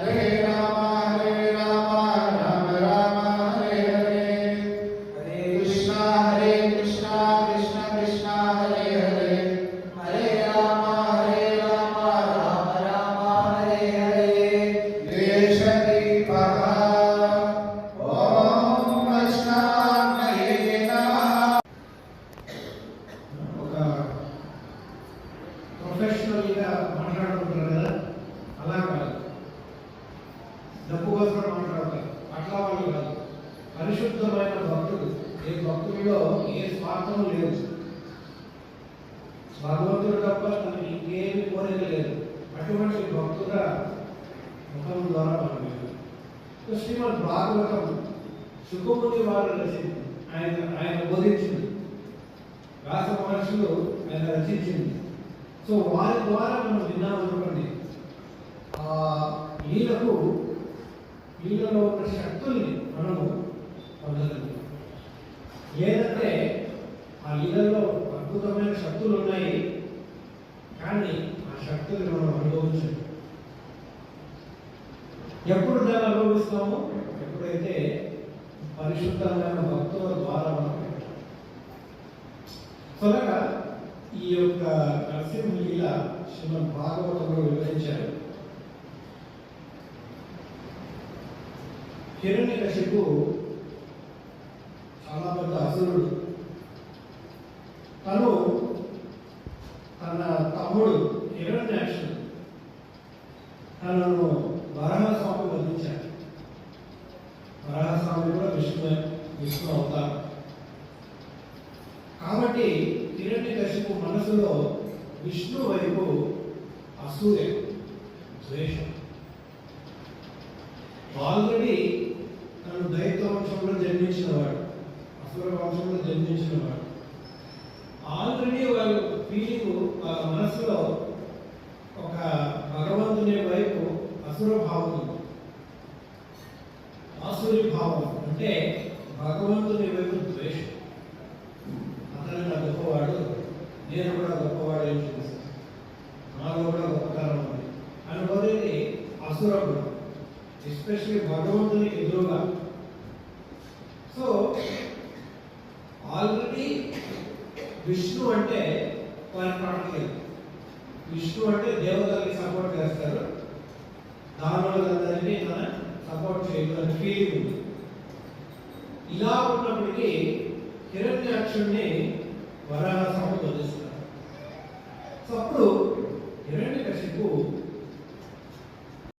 Hare పరిశుద్ధమైన భక్తుడు ఏ భక్తుల్లో ఏ స్వార్థం లేదు. భగవంతుడు తప్ప తనకి ఇంకేమి కోరిక లేదు. అటువంటి భక్తుగా ముఖం ద్వారా మనం విన్నాం. శ్రీమద్ భాగవతం సుఖముని వారు రచింది. ఆయన ఆయన బోధించింది. వ్యాస మహర్షులు ఆయన రచించింది. సో వారి ద్వారా మనం విన్నామనుకోండి ఆ లీలకు లీలలో ఉన్న పొందగలుగుతాం లేదంటే ఆ లీలలో అద్భుతమైన శక్తులు ఉన్నాయి కానీ ఆ శక్తులు మనం అనుభవించం ఎప్పుడు దాన్ని అనుభవిస్తాము? ఎప్పుడైతే పరిశుద్ధమైన భక్తుల ద్వారా మనం త్వరగా ఈ యొక్క నరసింహ లీల శ్రీమద్ భాగవతంలో వివరించారు. హిరణ్యకశిపు చాలా పెద్ద అసురుడు. తను తన తమ్ముడు హిరణ్యాక్షుడు తనను వరాహస్వామి వధించాడు. వరాహస్వామి కూడా విష్ణు విష్ణు అవుతారు. కాబట్టి హిరణ్యకశిపు మనసులో విష్ణు వైపు అసూయ ద్వేషం. ఆల్రెడీ తను దైత్య వంశంలో జన్మించిన వాడు సూర్యవంశంలో జన్మించిన వాడు ఆల్రెడీ వాళ్ళ ఫీలింగ్ వాళ్ళ మనసులో ఒక భగవంతుని వైపు అసుర భావం ఉంది. ఆసురి భావం అంటే భగవంతుని వైపు ద్వేషం. అతను నా గొప్పవాడు నేను కూడా గొప్పవాడు అని చూపిస్తాను. నాలో కూడా గొప్పతనం ఉంది. అనుకోలేని అసురగుడు ఎస్పెషల్లీ భగవంతుని ఎదురుగా. సో ఆల్రెడీ విష్ణు అంటే వారి విష్ణు అంటే దేవతలకి సపోర్ట్ చేస్తారు. దానవులందరినీ మన సపోర్ట్ చేయగలని ఫీలింగ్ ఉంది. ఇలా ఉన్నప్పటికీ హిరణ్యాక్షుణ్ణి వరాహ సమ వదిలిస్తారు సో అప్పుడు